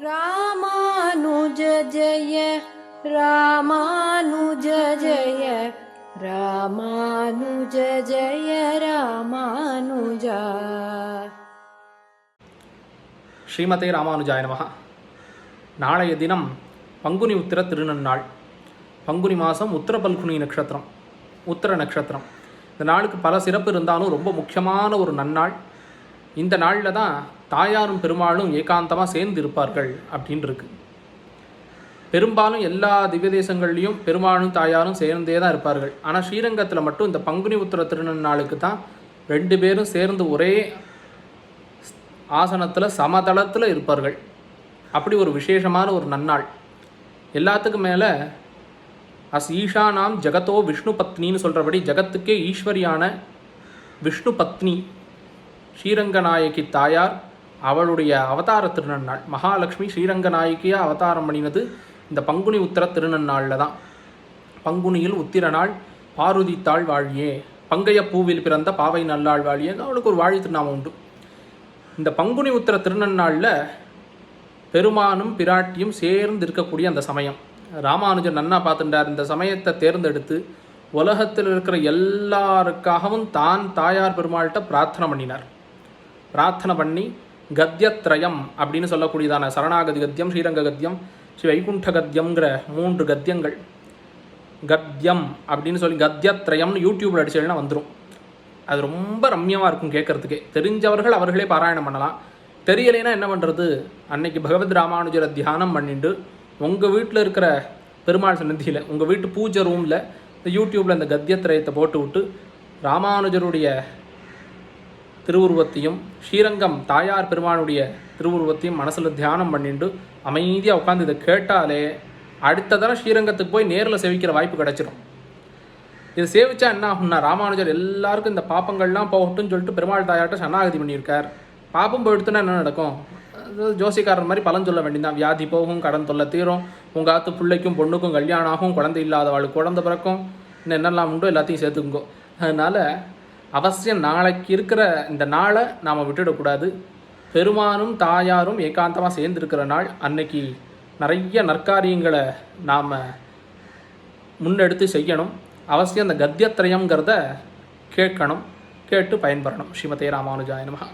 ராமானுஜ ஜய ராமானுஜ ஜய ராமானுஜ ஜய ராமானுஜா. ஸ்ரீமதே ராமானுஜாய நமகா நாளைய தினம் பங்குனி உத்திர திருநன்னாள் பங்குனி மாதம் உத்தர பல்குனி நட்சத்திரம் உத்தர நட்சத்திரம். இந்த நாளுக்கு பல சிறப்பு இருந்தாலும் ரொம்ப முக்கியமான ஒரு நன்னாள். இந்த நாளில் தான் தாயாரும் பெருமாளும் ஏகாந்தமாக சேர்ந்து இருப்பார்கள் அப்படின்னு இருக்கு. பெரும்பாலும் எல்லா திவ்ய தேசங்கள்லேயும் பெருமாளும் தாயாரும் சேர்ந்தே தான் இருப்பார்கள். ஆனால் ஸ்ரீரங்கத்தில் மட்டும் இந்த பங்குனி உத்திர திருநாளுக்கு தான் ரெண்டு பேரும் சேர்ந்து ஒரே ஆசனத்தில் சமதளத்தில் இருப்பார்கள். அப்படி ஒரு விசேஷமான ஒரு நன்னாள். எல்லாத்துக்கும் மேலே அஸ் ஈஷானாம் ஜெகத்தோ விஷ்ணு பத்னின்னு சொல்கிறபடி ஜகத்துக்கே ஈஸ்வரியான விஷ்ணு பத்னி ஸ்ரீரங்கநாயகி தாயார் அவளுடைய அவதார திருநன்னாள். மகாலட்சுமி ஸ்ரீரங்கநாயகியாக அவதாரம் பண்ணினது இந்த பங்குனி உத்திர திருநன்னாளில் தான். பங்குனியில் உத்திர நாள் தாழ் வாழியே பங்கைய பூவில் பிறந்த பாவை நல்லாள் வாழியே அவளுக்கு ஒரு வாழி திருநாமம் உண்டு. இந்த பங்குனி உத்திர திருநன்னாளில் பெருமானும் பிராட்டியும் சேர்ந்து இருக்கக்கூடிய அந்த சமயம். ராமானுஜர் நன்னா பார்த்துட்டார் இந்த சமயத்தை தேர்ந்தெடுத்து உலகத்தில் இருக்கிற எல்லாருக்காகவும் தான் தாயார் பெருமாள்கிட்ட பிரார்த்தனை பண்ணினார். பிரார்த்தனை பண்ணி கத்தியத்ரயம் அப்படின்னு சொல்லக்கூடியதான சரணாகதி கத்தியம் ஸ்ரீரங்க கத்தியம் ஸ்ரீ வைகுண்ட கத்தியம்ங்கிற மூன்று கத்தியங்கள். கத்தியம் அப்படின்னு சொல்லி கத்தியத்ரயம்னு யூடியூப்பில் அடிச்சேன்னா வந்துடும் அது ரொம்ப ரம்யமாக இருக்கும் கேட்கறதுக்கே. தெரிஞ்சவர்கள் அவர்களே பாராயணம் பண்ணலாம். தெரியலைன்னா என்ன பண்ணுறது அன்னைக்கு பகவத் ராமானுஜரை தியானம் பண்ணிட்டு உங்கள் வீட்டில் இருக்கிற பெருமாள் சன்னதியில் உங்கள் வீட்டு பூஜை ரூமில் இந்த யூடியூப்பில் இந்த கத்தியத்திரயத்தை போட்டு விட்டு ராமானுஜருடைய திருவுருவத்தையும் ஸ்ரீரங்கம் தாயார் பெருமானுடைய திருவுருவத்தையும் மனசில் தியானம் பண்ணிட்டு அமைதியாக உட்காந்து இதை கேட்டாலே அடுத்த தடவை ஸ்ரீரங்கத்துக்கு போய் நேரில் சேவிக்கிற வாய்ப்பு கிடைச்சிடும் இது சேவிச்சா என்ன ஆகும்னா ராமானுஜர் எல்லாருக்கும் இந்த பாப்பங்கள்லாம் போகட்டும்னு சொல்லிட்டு பெருமாள் தாயார்ட்ட சரணாகதி பண்ணியிருக்கார். பாப்பம் போயிடுத்துன்னா என்ன நடக்கும்? ஜோசிக்காரன் மாதிரி பலன் சொல்ல வேண்டியதான் வியாதி போகும் கடன் தொல்லை தீரும் உங்கள் ஆத்து பிள்ளைக்கும் பொண்ணுக்கும் கல்யாணம் ஆகும் குழந்தை இல்லாதவாளுக்கு குழந்தை பிறக்கும் இன்னும் என்னெல்லாம் உண்டோ எல்லாத்தையும் சேர்த்துக்குங்கோ. அதனால் அவசியம் நாளைக்கு இருக்கிற இந்த நாளை நாம் விட்டுடக்கூடாது பெருமானும் தாயாரும் ஏகாந்தமாக சேர்ந்துருக்கிற நாள் அன்னைக்கு நிறைய நற்காரியங்களை நாம் முன்னெடுத்து செய்யணும். அவசியம் அந்த கத்தியத்திரயங்கிறத கேட்கணும் கேட்டு பயன்பெறணும். ஸ்ரீமதே ராமானுஜாய நமகா